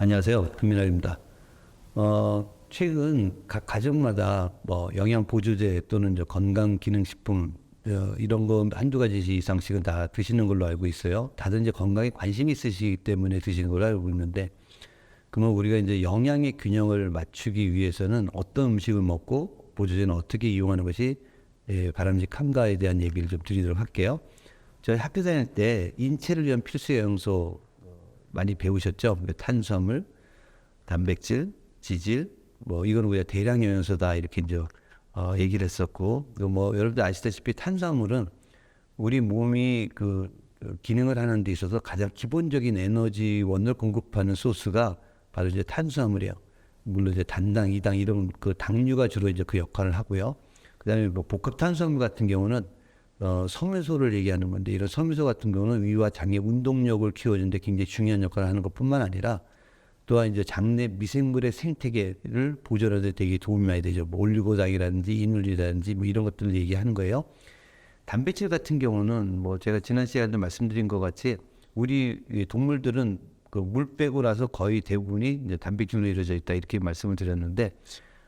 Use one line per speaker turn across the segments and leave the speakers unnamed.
안녕하세요. 김민아입니다. 어, 최근 각 가정마다 뭐 영양 보조제 또는 이제 건강 기능 식품 어, 이런 거 한두 가지 이상씩은 다 드시는 걸로 알고 있어요. 다들 이제 건강에 관심이 있으시기 때문에 드시는 걸로 알고 있는데 그러면 우리가 이제 영양의 균형을 맞추기 위해서는 어떤 음식을 먹고 보조제는 어떻게 이용하는 것이 예, 바람직한가에 대한 얘기를 좀 드리도록 할게요. 저희 학교 다닐 때 인체를 위한 필수 영양소 많이 배우셨죠? 그 탄수화물, 단백질, 지질, 뭐 이거는 우리가 대량 영양소다 이렇게 이제 어, 얘기를 했었고, 그뭐 여러분들 아시다시피 탄수화물은 우리 몸이 그, 그 기능을 하는 데 있어서 가장 기본적인 에너지원을 공급하는 소스가 바로 이제 탄수화물이에요. 물론 이제 단당, 이당 이런 그 당류가 주로 이제 그 역할을 하고요. 그다음에 뭐 복합 탄수화물 같은 경우는 어, 섬유소를 얘기하는 건데 이런 섬유소 같은 경우는 위와 장의 운동력을 키워주는데 굉장히 중요한 역할을 하는 것뿐만 아니라 또한 이제 장내 미생물의 생태계를 보존하는 데 되게 도움이 많이 되죠. 뭐 올리고당이라든지 이눌리라든지 뭐 이런 것들을 얘기하는 거예요. 단백질 같은 경우는 뭐 제가 지난 시간에도 말씀드린 것 같이 우리 이 동물들은 그 물 빼고 나서 거의 대부분이 이제 단백질로 이루어져 있다 이렇게 말씀을 드렸는데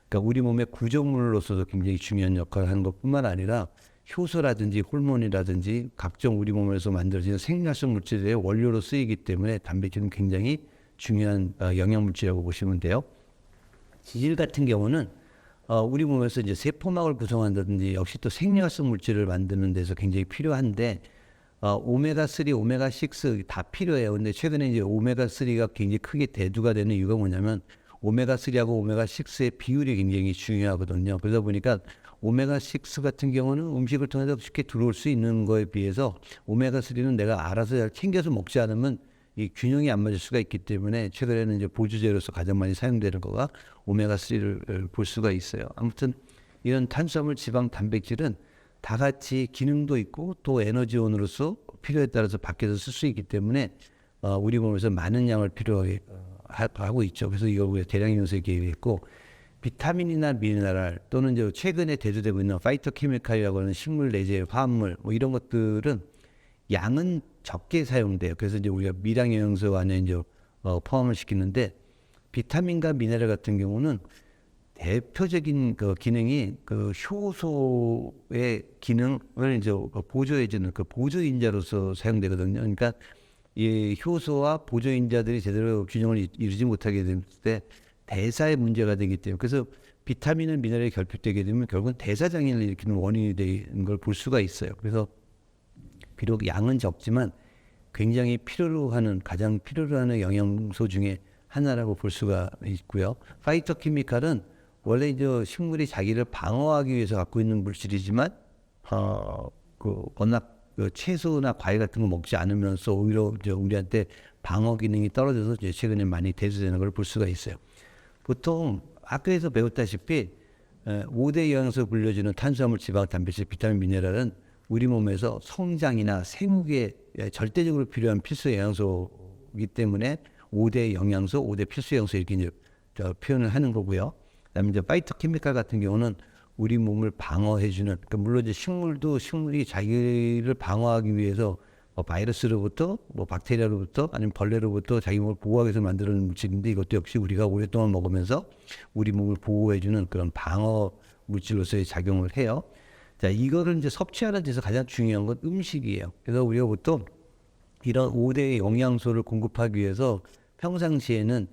그러니까 우리 몸의 구조물로서도 굉장히 중요한 역할을 하는 것뿐만 아니라 효소라든지 호르몬이라든지 각종 우리 몸에서 만들어지는 생리활성 물질의 원료로 쓰이기 때문에 단백질은 굉장히 중요한 어, 영양 물질이라고 보시면 돼요. 지질 같은 경우는 어, 우리 몸에서 이제 세포막을 구성한다든지 역시 또 생리활성 물질을 만드는 데서 굉장히 필요한데 어, 오메가 3, 오메가 6 다 필요해요. 근데 최근에 이제 오메가 3가 굉장히 크게 대두가 되는 이유가 뭐냐면 오메가 3하고 오메가 6의 비율이 굉장히 중요하거든요. 그러다 보니까 오메가 6 같은 경우는 음식을 통해서 쉽게 들어올 수 있는 거에 비해서 오메가 3는 내가 알아서 잘 챙겨서 먹지 않으면 이 균형이 안 맞을 수가 있기 때문에 최근에는 이제 보조제로서 가장 많이 사용되는 거가 오메가 3를 볼 수가 있어요. 아무튼 이런 탄수화물, 지방, 단백질은 다 같이 기능도 있고 또 에너지원으로서 필요에 따라서 밖에서 쓸 수 있기 때문에 어, 우리 몸에서 많은 양을 필요하게 어, 있죠. 그래서 우리가 대량 영양소에 기입했고 비타민이나 미네랄 또는 이제 최근에 대두되고 있는 파이토케미칼이라고 하는 식물 내재 화합물 뭐 이런 것들은 양은 적게 사용돼요. 그래서 이제 우리가 미량 영양소 안에 이제 어, 포함을 시키는데 비타민과 미네랄 같은 경우는 대표적인 그 기능이 그 효소의 기능을 이제 보조해주는 그 보조인자로서 사용되거든요. 그러니까 이 효소와 보조인자들이 제대로 균형을 이- 이루지 못하게 될 때 대사에 문제가 되기 때문에 그래서 비타민은 미네랄이 결핍되게 되면 결국은 대사 장애를 일으키는 원인이 되는 걸 볼 수가 있어요. 그래서 비록 양은 적지만 굉장히 필요로 하는 가장 필요로 하는 영양소 중에 하나라고 볼 수가 있고요. 파이토케미칼은 원래 이제 식물이 자기를 방어하기 위해서 갖고 있는 물질이지만 어 그 워낙 그 채소나 과일 같은 거 먹지 않으면서 오히려 이제 우리한테 방어 기능이 떨어져서 이제 최근에 많이 대두되는 걸 볼 수가 있어요. 보통 학교에서 배웠다시피 에, 5대 영양소 불려주는 탄수화물, 지방, 단백질, 비타민, 미네랄은 우리 몸에서 성장이나 생육에 절대적으로 필요한 필수 영양소이기 때문에 5대 영양소, 5대 필수 영양소 이렇게 이제 저 표현을 하는 거고요. 그다음에 이제 파이토케미칼 같은 경우는 우리 몸을 방어해주는, 그러니까 물론 이제 식물도 식물이 자기를 방어하기 위해서 뭐 바이러스로부터 뭐 박테리아로부터 아니면 벌레로부터 자기 몸을 보호하기 위해서 만드는 물질인데 이것도 역시 우리가 오랫동안 먹으면서 우리 몸을 보호해주는 그런 방어 물질로서의 작용을 해요. 자, 이거를 이제 섭취하는 데서 가장 중요한 건 음식이에요. 그래서 우리가 보통 이런 5대 영양소를 공급하기 위해서 평상시에는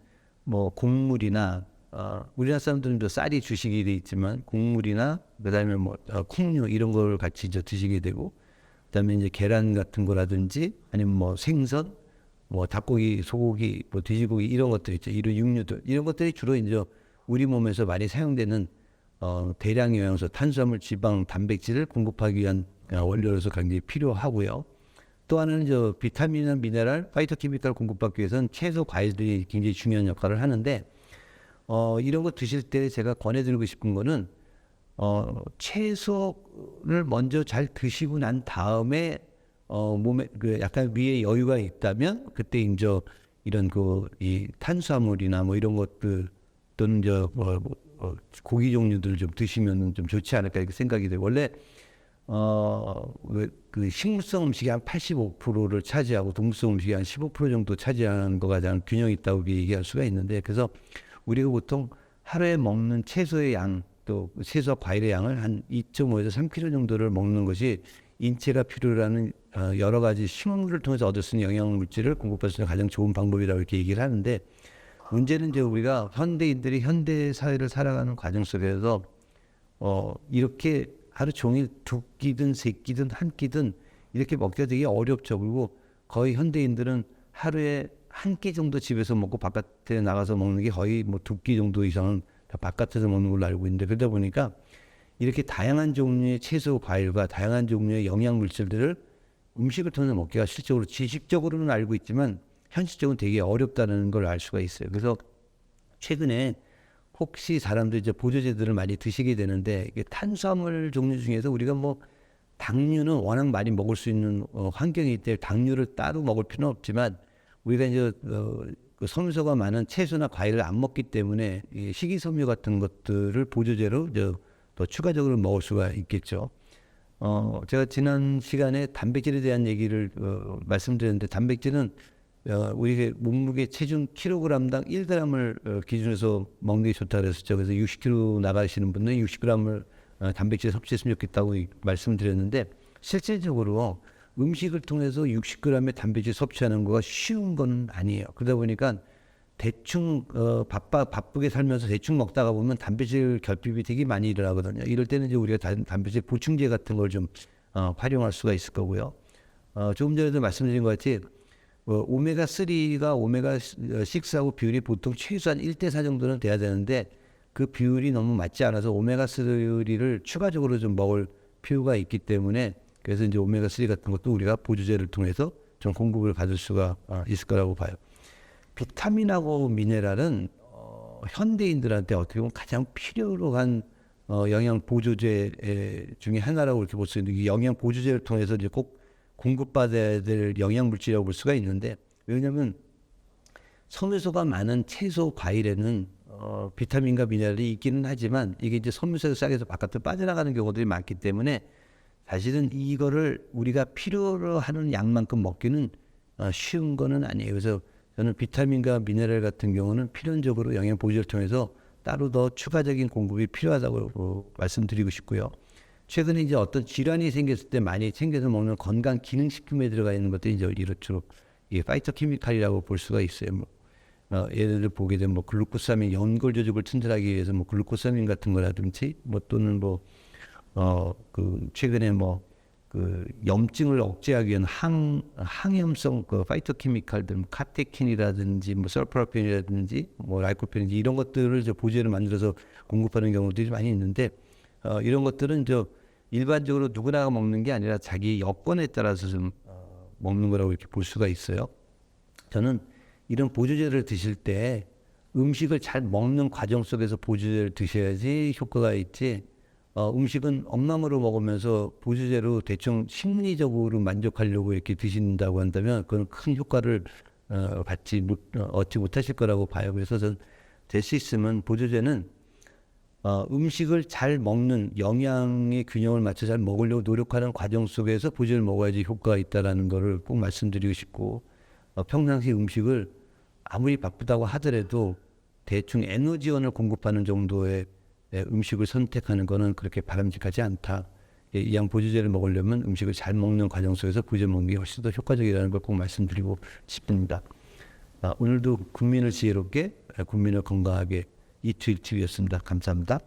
뭐 곡물이나 어, 우리나라 사람들은 또 쌀이 주식이 돼 있지만 곡물이나 그다음에 뭐 어, 콩류 이런 걸 같이 이제 드시게 되고 그다음에 이제 계란 같은 거라든지 아니면 뭐 생선 뭐 닭고기, 소고기, 뭐 돼지고기 이런 것들 있죠. 이런 육류들 이런 것들이 주로 이제 우리 몸에서 많이 사용되는 어, 대량 영양소, 탄수화물, 지방, 단백질을 공급하기 위한 어, 원료로서 굉장히 필요하고요. 또 하나는 저 비타민이나 미네랄, 파이토케미칼 공급받기 위해서는 채소, 과일들이 굉장히 중요한 역할을 하는데 어, 이런 거 드실 때 제가 권해드리고 싶은 거는 어, 채소를 먼저 잘 드시고 난 다음에 어, 몸에 그 약간 위에 여유가 있다면 그때 이제 이런 그 이 탄수화물이나 뭐 이런 것들 또는 저 뭐, 뭐, 어, 고기 종류들을 좀 드시면 좀 좋지 않을까 이렇게 생각이 돼요. 원래 어그 식물성 음식이 한 85%를 차지하고 동물성 음식이 한 15% 정도 차지하는 거가 가장 균형 있다고 얘기할 수가 있는데 그래서 우리가 보통 하루에 먹는 채소의 양 또 채소와 과일의 양을 한 2.5에서 3kg 정도를 먹는 것이 인체가 필요로 하는 어, 여러 가지 식물을 통해서 얻을 수 있는 영양 물질을 공급할 수 있는 가장 좋은 방법이라고 이렇게 얘기를 하는데 문제는 이제 우리가 현대인들이 현대 사회를 살아가는 과정 속에서 어 이렇게 하루 종일 두 끼든 세 끼든 한 끼든 이렇게 먹기가 되게 어렵죠. 그리고 거의 현대인들은 하루에 한 끼 정도 집에서 먹고 바깥에 나가서 먹는 게 거의 뭐 두 끼 정도 이상은 다 바깥에서 먹는 걸로 알고 있는데 그러다 보니까 이렇게 다양한 종류의 채소, 과일과 다양한 종류의 영양 물질들을 음식을 통해서 먹기가 실적으로 지식적으로는 알고 있지만 현실적으로 되게 어렵다는 걸 알 수가 있어요. 그래서 최근에 혹시 사람들이 이제 보조제들을 많이 드시게 되는데 이게 탄수화물 종류 중에서 우리가 뭐 당류는 워낙 많이 먹을 수 있는 어, 환경이기 때문에 당류를 따로 먹을 필요는 없지만 우리가 이제 어, 그 섬유소가 많은 채소나 과일을 안 먹기 때문에 이 식이섬유 같은 것들을 보조제로 이제 더 추가적으로 먹을 수가 있겠죠. 어, 제가 지난 시간에 단백질에 대한 얘기를 어, 말씀드렸는데 단백질은 어, 우리 몸무게 체중 킬로그램당 1g을 어, 기준에서 먹는 게 좋다 그랬었죠. 그래서 60kg 나가시는 분들은 60g을 어, 단백질 섭취했으면 좋겠다고 이- 말씀드렸는데 실제적으로 음식을 통해서 60g의 단백질 섭취하는 거가 쉬운 건 아니에요. 그러다 보니까 대충 어, 바빠 바쁘게 살면서 대충 먹다가 보면 단백질 결핍이 되게 많이 일어나거든요. 이럴 때는 이제 우리가 단, 단백질 보충제 같은 걸 좀 어, 활용할 수가 있을 거고요. 어, 조금 전에도 말씀드린 것 같이 어, 오메가 3가 오메가 6하고 비율이 보통 최소한 1대 4 정도는 돼야 되는데 그 비율이 너무 맞지 않아서 오메가 3를 추가적으로 좀 먹을 필요가 있기 때문에 그래서 이제 오메가 3 같은 것도 우리가 보조제를 통해서 좀 공급을 받을 수가 어, 있을 거라고 봐요. 비타민하고 미네랄은 어, 현대인들한테 어떻게 보면 가장 필요로 한 어, 영양 보조제 에, 중에 하나라고 이렇게 볼 수 있는 이 영양 보조제를 통해서 이제 꼭 공급받아야 될 영양 물질이라고 볼 수가 있는데 왜냐하면 섬유소가 많은 채소 과일에는 어, 비타민과 미네랄이 있기는 하지만 이게 이제 섬유소에서 싹에서 바깥으로 빠져나가는 경우들이 많기 때문에 사실은 이거를 우리가 필요로 하는 양만큼 먹기는 어, 쉬운 거는 아니에요. 그래서 저는 비타민과 미네랄 같은 경우는 필연적으로 영양 보조를 통해서 따로 더 추가적인 공급이 필요하다고 어, 말씀드리고 싶고요. 최근에 이제 어떤 질환이 생겼을 때 많이 챙겨서 먹는 건강 기능 식품에 들어가 있는 것들이 이제 이렇죠. 이 파이토케미칼이라고 볼 수가 있어요. 뭐, 어, 들어 보게 되면 뭐 글루코사민 연골 조직을 튼튼하게 위해서 뭐 글루코사민 같은 거라든지 뭐 또는 뭐 어 그 최근에 뭐 그 염증을 억제하기 위한 항 항염성 그 파이토케미칼들 뭐 카테킨이라든지 뭐 설프라펜이라든지 뭐 라이코펜이지 이런 것들을 이제 보조제로 만들어서 공급하는 경우들이 많이 있는데 어 이런 것들은 저 일반적으로 누구나 먹는 게 아니라 자기 여건에 따라서 좀 어, 먹는 거라고 이렇게 볼 수가 있어요. 저는 이런 보조제를 드실 때 음식을 잘 먹는 과정 속에서 보조제를 드셔야지 효과가 있지. 어, 음식은 엄mam으로 먹으면서 보조제로 대충 심리적으로 만족하려고 이렇게 드신다고 한다면 그건 큰 효과를 어, 받지 못, 어, 얻지 못하실 거라고 봐요. 그래서 저는 될수 있으면 보조제는 어, 음식을 잘 먹는 영양의 균형을 맞춰 잘 먹으려고 노력하는 과정 속에서 보조제를 먹어야지 효과가 있다라는 거를 꼭 말씀드리고 싶고 어, 평상시 음식을 아무리 바쁘다고 하더라도 대충 에너지원을 공급하는 정도의 예, 음식을 선택하는 거는 그렇게 바람직하지 않다. 예, 이양 보조제를 먹으려면 음식을 잘 먹는 과정 속에서 보조제 먹는 게 훨씬 더 효과적이라는 걸 꼭 말씀드리고 싶습니다. 아, 오늘도 국민을 지혜롭게, 아, 국민을 건강하게 이투일투였습니다. 감사합니다.